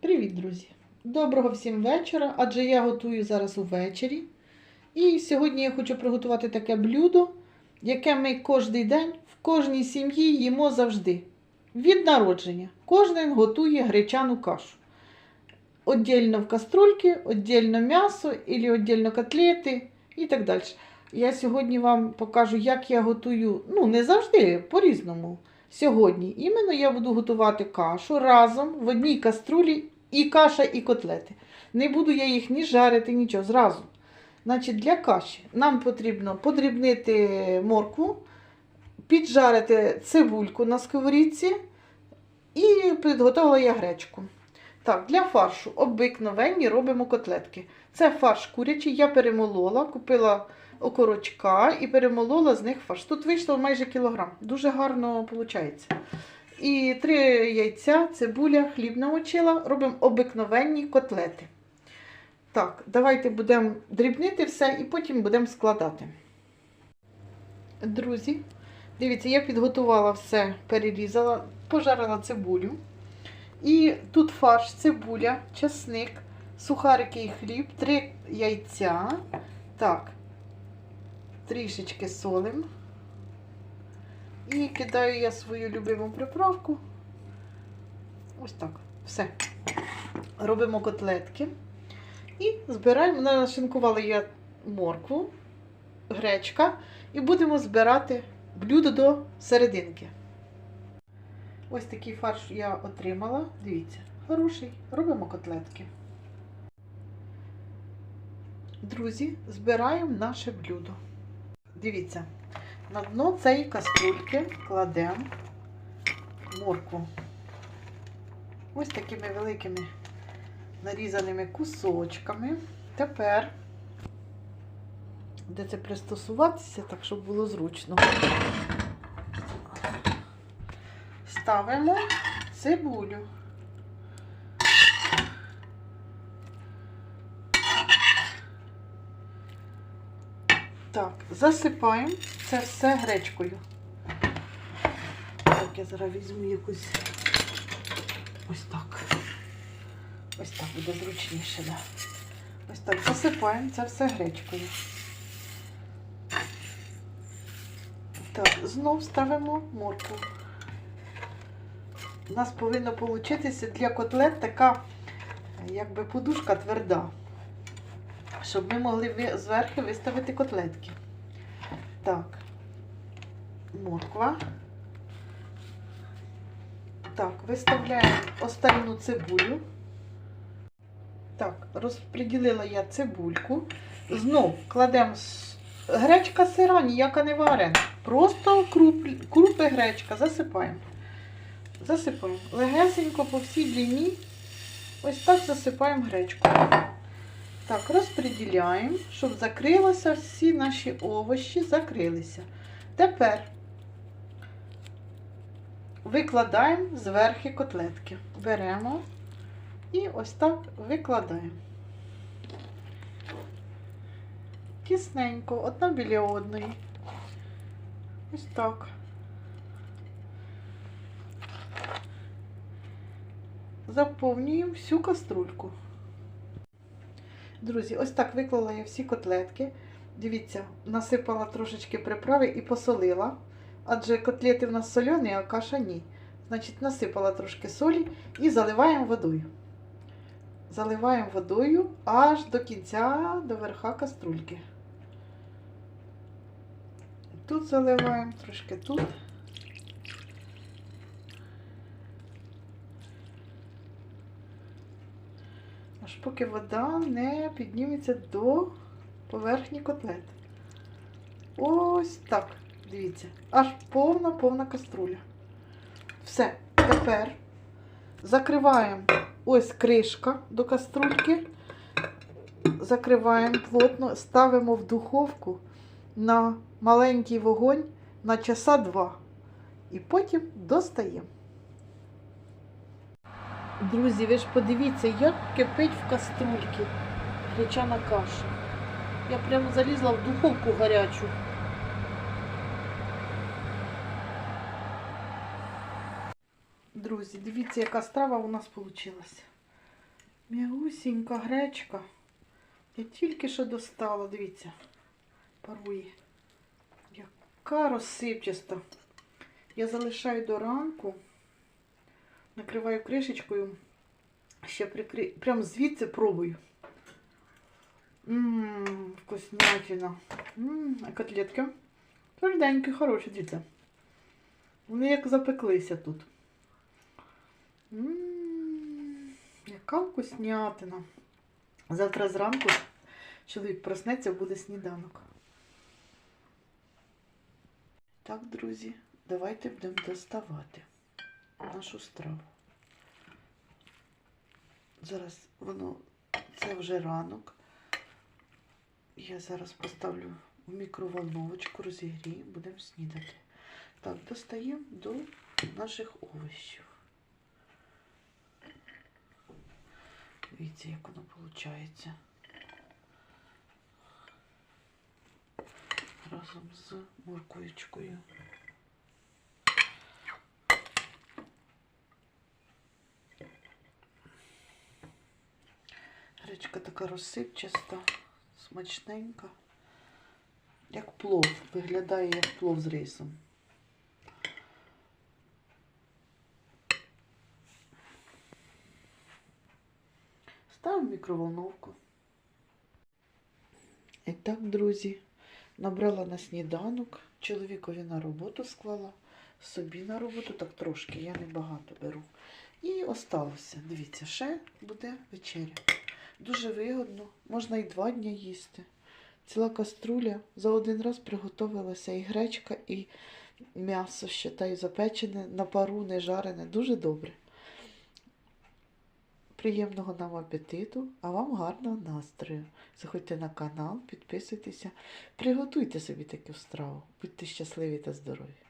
Привіт, друзі! Доброго всім вечора, адже я готую зараз увечері. І сьогодні я хочу приготувати таке блюдо, яке ми кожен день в кожній сім'ї їмо завжди. Від народження. Кожен готує гречану кашу. Отдільно в каструльки, отдільно м'ясо, або отдільно котлети і так далі. Я сьогодні вам покажу, як я готую, ну не завжди, по-різному. Сьогодні іменно я буду готувати кашу разом в одній каструлі і каша, і котлети. Не буду я їх ні жарити, нічого, зразу. Значить, для каші нам потрібно подрібнити моркву, піджарити цибульку на сковорідці і підготувала я гречку. Так, для фаршу обикновенні робимо котлетки. Це фарш курячий, я перемолола, купила окорочка і перемолола з них фарш. Тут вийшло майже кілограм. Дуже гарно виходить. І три яйця, цибуля, хліб намочила. Робимо обикновенні котлети. Так, давайте будемо дрібнити все і потім будемо складати. Друзі, дивіться, я підготувала все, перерізала, пожарила цибулю. І тут фарш, цибуля, часник, сухарики і хліб, три яйця. Так, трішечки солим. І кидаю я свою любиму приправку. Ось так. Все. Робимо котлетки. І збираємо, нашинкувала я моркву, гречка, і будемо збирати блюдо до серединки. Ось такий фарш я отримала. Дивіться, хороший. Робимо котлетки. Друзі, збираємо наше блюдо. Дивіться, на дно цієї каструльки кладемо моркву. Ось такими великими нарізаними кусочками. Тепер, де це пристосуватися, так, щоб було зручно. Ставимо цибулю. Так, засипаємо це все гречкою. Так, я зараз візьму якусь ось так. Ось так буде зручніше, да. Ось так засипаємо це все гречкою. Так, знов ставимо моркву. У нас повинно получитися для котлет така, якби подушка тверда, щоб ми могли зверху виставити котлетки. Так, морква. Так, виставляємо остальну цибулю. Так, розподілила я цибульку. Знов кладемо гречка сира, ніяка не варена. Просто круп, крупи гречка засипаємо. Засипаємо. Легесенько по всій длині. Ось так засипаємо гречку. Так, розподіляємо, щоб закрилося всі наші овочі, закрилися. Тепер викладаємо зверху котлетки. Беремо і ось так викладаємо. Тісненько, одна біля одної. Ось так. Заповнюємо всю каструльку. Друзі, ось так виклала я всі котлетки. Дивіться, насипала трошечки приправи і посолила. Адже котлети в нас солені, а каша ні. Значить, насипала трошки солі і заливаємо водою. Заливаємо водою аж до кінця, до верха каструльки. Тут заливаємо, трошки тут. Аж поки вода не підніметься до поверхні котлет. Ось так. Дивіться. Аж повна-повна каструля. Все. Тепер закриваємо ось кришка до каструльки. Закриваємо плотно, ставимо в духовку на маленький вогонь на часа два. І потім достаємо. Друзі, ви ж подивіться, як кипить в каструльці гречана каша. Я прямо залізла в духовку гарячу. Друзі, дивіться, яка страва у нас вийшла. М'ягусінька гречка. Я тільки що достала, дивіться, парує. Яка розсипчаста. Я залишаю до ранку, накриваю кришечкою, ще прикри... прям звідси пробую. Ммм, вкуснятина. Ммм, а котлетки? Тверденькі, хороші, дивіться. Вони як запеклися тут. Ммм, яка вкуснятина. Завтра зранку чоловік проснеться, буде сніданок. Так, друзі, давайте будемо доставати нашу страву. Зараз воно, це вже ранок. Я зараз поставлю в мікроволновочку, розігрію, будемо снідати. Так, достаємо до наших овочів. Дивіться, як воно виходить. Разом з морквичкою. Гречка така розсипчаста, смачненька. Як плов. Виглядає як плов з рисом. Ставимо мікроволновку. І так, друзі, набрала на сніданок, чоловікові на роботу склала, собі на роботу, так трошки, я не багато беру. І осталося. Дивіться, ще буде вечеря. Дуже вигодно, можна і два дні їсти. Ціла каструля за один раз приготувалася і гречка, і м'ясо ще та й запечене на пару, не жарене. Дуже добре. Приємного нам апетиту, а вам гарного настрою. Заходьте на канал, підписуйтеся, приготуйте собі таку страву. Будьте щасливі та здорові!